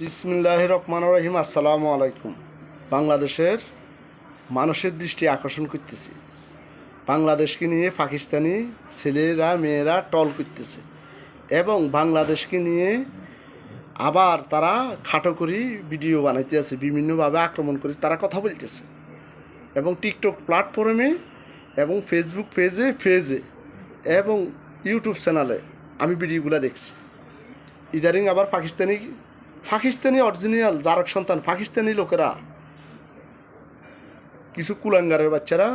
বিসমিল্লাহ রহমান রহিম আসসালামু আলাইকুম বাংলাদেশের মানুষের দৃষ্টি আকর্ষণ করতেছি। বাংলাদেশকে নিয়ে পাকিস্তানি ছেলেরা, মেয়েরা টল করতেছে এবং বাংলাদেশকে নিয়ে আবার তারা খাটো করি ভিডিও বানাইতে আছে, বিভিন্নভাবে আক্রমণ করে তারা কথা বলতেছে এবং টিকটক প্ল্যাটফর্মে এবং ফেসবুক পেজে পেজে এবং ইউটিউব চ্যানেলে আমি ভিডিওগুলো দেখছি। ইদারিং আবার পাকিস্তানি পাকিস্তানি অরিজিনাল জারক সন্তান, পাকিস্তানি লোকেরা। কিছু কুলাঙ্গারের বাচ্চারা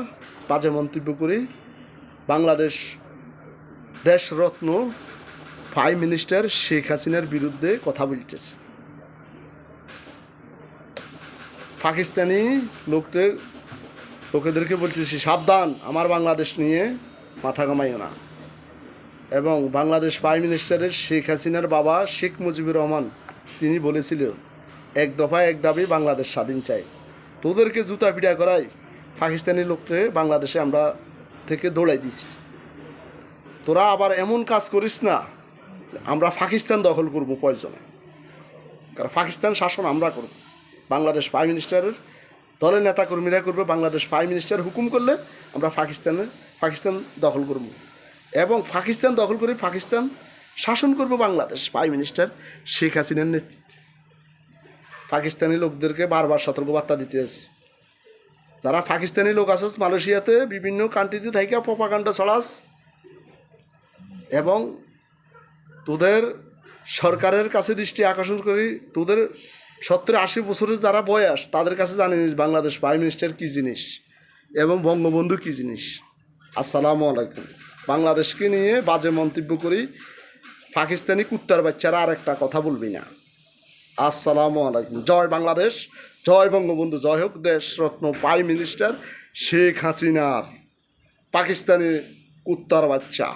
বাজে মন্তব্য করে বাংলাদেশ দেশরত্ন প্রাইম মিনিস্টার শেখ হাসিনার বিরুদ্ধে কথা বলতেছে। পাকিস্তানি লোকদের লোকেদেরকে বলতেছি, সাবধান, আমার বাংলাদেশ নিয়ে মাথা কামাইও না। এবং বাংলাদেশ প্রাইম মিনিস্টারের শেখ হাসিনার বাবা শেখ মুজিবুর রহমান তিনি বলেছিলেন, এক দফায় এক দাবি বাংলাদেশ স্বাধীন চাই। তোদেরকে জুতা পিটা করাই পাকিস্তানি লোককে বাংলাদেশে আমরা থেকে দৌড়াই দিছি তোরা আবার এমন কাজ করিস না আমরা পাকিস্তান দখল করব প্রয়োজনে কারণ পাকিস্তান শাসন আমরা করব। বাংলাদেশ প্রাইম মিনিস্টারের দলের নেতাকর্মীরা করবে, বাংলাদেশ প্রাইম মিনিস্টার হুকুম করলে আমরা পাকিস্তানে পাকিস্তান দখল করব। এবং পাকিস্তান দখল করে পাকিস্তান শাসন করবে বাংলাদেশ প্রাইম মিনিস্টার শেখ হাসিনার নেতৃত্বে। পাকিস্তানি লোকদেরকে বারবার সতর্কবার্তা দিতে আছে যারা পাকিস্তানি লোক আছে, মালয়েশিয়াতে বিভিন্ন কান্ট্রিতে থাইকা প্রপাকাণ্ড ছড়াস। এবং তোদের সরকারের কাছে দৃষ্টি আকর্ষণ করি, তোদের সত্তর আশি বছরের যারা বয়স, তাদের কাছে জানিস বাংলাদেশ প্রাইম মিনিস্টার কী জিনিস? এবং বঙ্গবন্ধু কী জিনিস? আসসালামু আলাইকুম। বাংলাদেশকে নিয়ে বাজে মন্তব্য করি পাকিস্তানি কুত্তার বাচ্চারা আর একটা কথা বলবি না। আসসালামু আলাইকুম। জয় বাংলাদেশ, জয় বঙ্গবন্ধু, জয় হোক দেশ রত্ন প্রাইম মিনিস্টার শেখ হাসিনার পাকিস্তানি কুত্তার বাচ্চা।